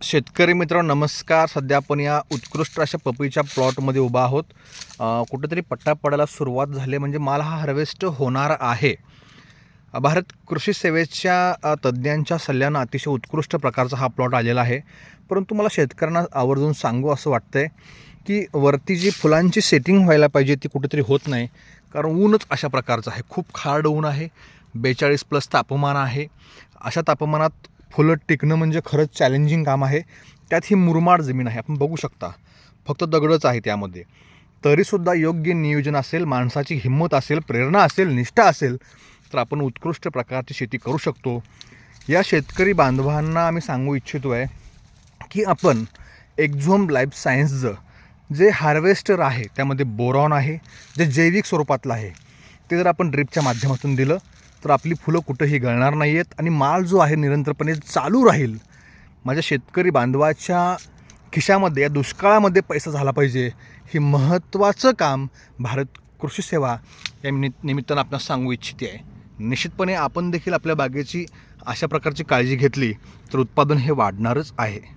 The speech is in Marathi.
शेतकरी मित्र नमस्कार. सध्या आपण या उत्कृष्ट अशा पपईच्या प्लॉटमध्ये उभा आहोत. कुठेतरी पट्टा पडायला सुरुवात झाली म्हणजे माल हा हार्वेस्ट होणार आहे. भारत कृषी सेवेच्या तज्ज्ञांच्या सल्ल्यानं अतिशय उत्कृष्ट प्रकारचा हा प्लॉट आलेला आहे. परंतु मला शेतकऱ्यांना आवर्जून सांगू असं वाटतंय की वरती जी फुलांची सेटिंग व्हायला पाहिजे ती कुठेतरी होत नाही. कारण ऊनच अशा प्रकारचं आहे. खूप खारड ऊन आहे. बेचाळीस प्लस तापमान आहे. अशा तापमानात फुलं टिकणं म्हणजे खरंच चॅलेंजिंग काम आहे. त्यात ही मुरमाड जमीन आहे. आपण बघू शकता. फक्त दगडच आहे त्यामध्ये तरीसुद्धा योग्य नियोजन असेल माणसाची हिंमत असेल प्रेरणा असेल निष्ठा असेल तर आपण उत्कृष्ट प्रकारची शेती करू शकतो. या शेतकरी बांधवांना आम्ही सांगू इच्छितो आहे की आपण एक्झोम लाईफ सायन्सचं जे हार्वेस्टर आहे त्यामध्ये बोरॉन आहे जे जैविक स्वरूपातलं आहे ते जर आपण ड्रिपच्या माध्यमातून दिलं तर आपली फुलं कुठंही गळणार नाही आहेत आणि माल जो आहे निरंतरपणे चालू राहील. माझ्या शेतकरी बांधवाच्या खिशामध्ये या दुष्काळामध्ये पैसा झाला पाहिजे हे महत्त्वाचं काम भारत कृषी सेवा या निमित निमित्तानं आपणास सांगू इच्छिते. आहे निश्चितपणे आपण देखील आपल्या बागेची अशा प्रकारची काळजी घेतली तर उत्पादन हे वाढणारच आहे.